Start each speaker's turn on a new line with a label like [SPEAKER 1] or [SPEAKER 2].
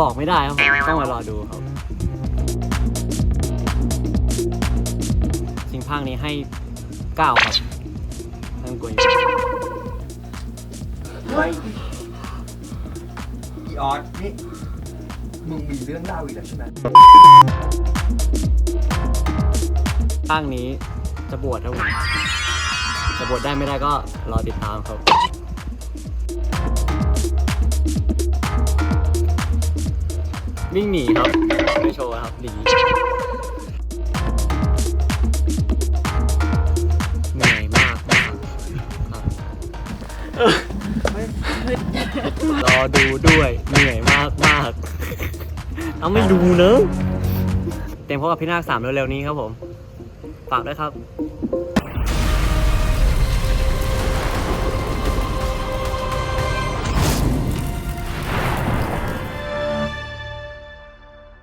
[SPEAKER 1] บอกไม่ได้ครับผมต้องมารอดูครับจริงภาคนี้ให้เก้าครับท่านกุย
[SPEAKER 2] เฮ้ยอีออสนี่มึงมีเรื่องเล่าอีกแล้วใช่ไหม
[SPEAKER 1] ภาคนี้จะบวชครับผมจะบวชได้ไม่ได้ก็รอติดตามครับ วิ่งหนีครับไม่โชว์ครับหนีเหนื่อยมากมากครับรอดูด้วยเหนื่อยมากมากเอาไม่ดูเนอะเต็มพบกับพี่นาคสามเร็วๆนี้ครับผม ฝากด้วยครับ